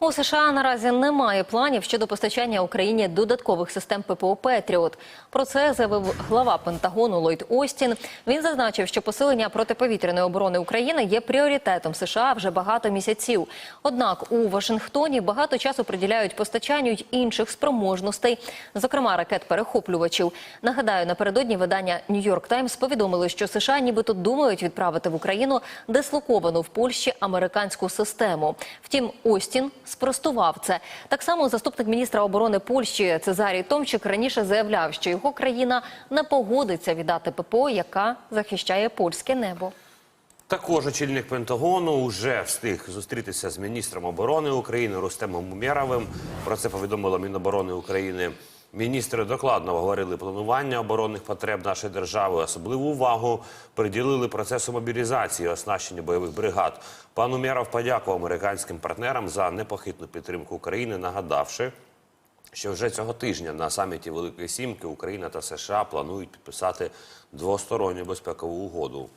У США наразі немає планів щодо постачання Україні додаткових систем ППО Петріот. Про це заявив глава Пентагону Ллойд Остін. Він зазначив, що посилення протиповітряної оборони України є пріоритетом США вже багато місяців. Однак у Вашингтоні багато часу приділяють постачанню й інших спроможностей, зокрема ракет-перехоплювачів. Нагадаю, напередодні видання Нью-Йорк Таймс повідомили, що США нібито думають відправити в Україну дислоковану в Польщі американську систему. Втім, Остін спростував це. Так само заступник міністра оборони Польщі Цезарій Томчик раніше заявляв, що його країна не погодиться віддати ППО, яка захищає польське небо. Також очільник Пентагону вже встиг зустрітися з міністром оборони України Рустемом Умєровим. Про це повідомило Міноборони України. Міністри докладно говорили планування оборонних потреб нашої держави. Особливу увагу приділили процесу мобілізації, і оснащення бойових бригад. Пан Умєров подякував американським партнерам за непохитну підтримку України, нагадавши, що вже цього тижня на саміті Великої Сімки Україна та США планують підписати двосторонню безпекову угоду.